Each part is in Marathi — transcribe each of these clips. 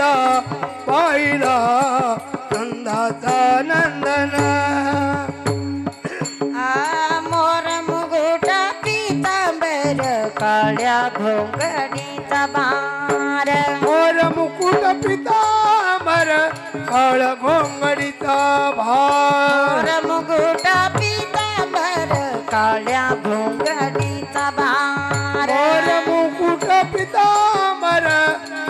पाहिला पाहिला नंदाचा नंदन मोर मुगुटा पितांबर काळ्या घोंगडीचा बार मोर मुकुट पितांबर काळ घोंगडीचा भार मोर मुकुट पितांबर काळ्या घोंगडी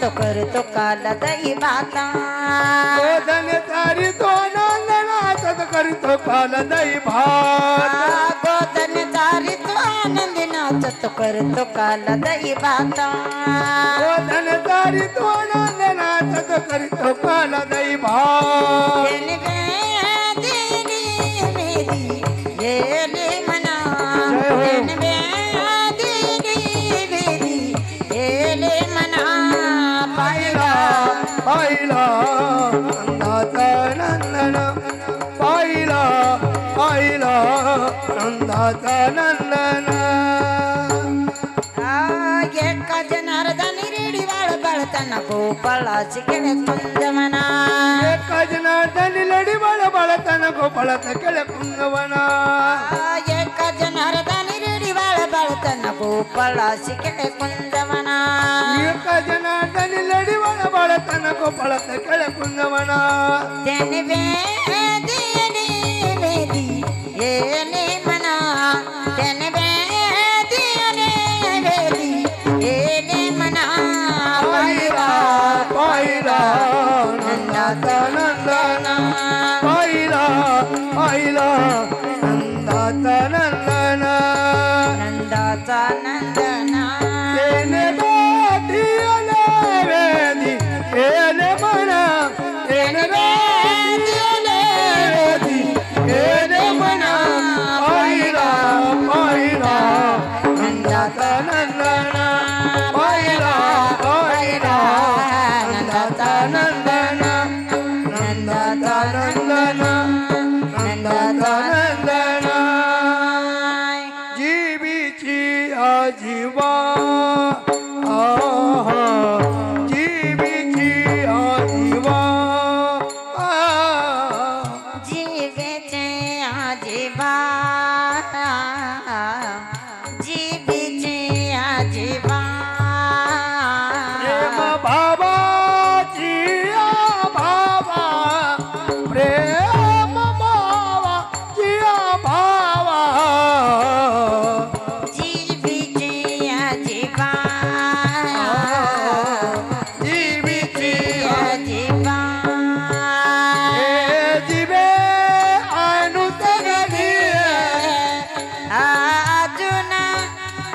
तो कर तो काला दही भाता गोदन तारी दोना नणात करतो काला दही भात गोदन तारी तो आनंद नाचत तो, तो काला दही भाता गोदन तारी दोना नणात करतो काला दही भा ನಂದಾತ ನಂದನ ಎಕ್ಕ ಜನರದ ನಿರಿಡಿವಾಳ ಬಳತನ ಗೋಪಾಳ ಚಿಕ್ಕಡೆ ಕುಂದವನ ಎಕ್ಕ ಜನರ್ದಲ್ಲಿ ಲಡಿವಾಳ ಬಳತನ ಗೋಪಾಳತ ಕೆಳೆ ಕುಂದವನ ಎಕ್ಕ ಜನರದ ನಿರಿಡಿವಾಳ ಬಳತನ ಗೋಪಾಳ ಚಿಕ್ಕಡೆ ಕುಂದವನ ಎಕ್ಕ ಜನರ್ದಲ್ಲಿ ಲಡಿವಾಳ ಬಳತನ ಗೋಪಾಳತ ಕೆಳೆ ಕುಂದವನ ತೆನಿವೆ आईला नंदाचा नंदना आईला आईला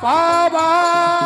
palma.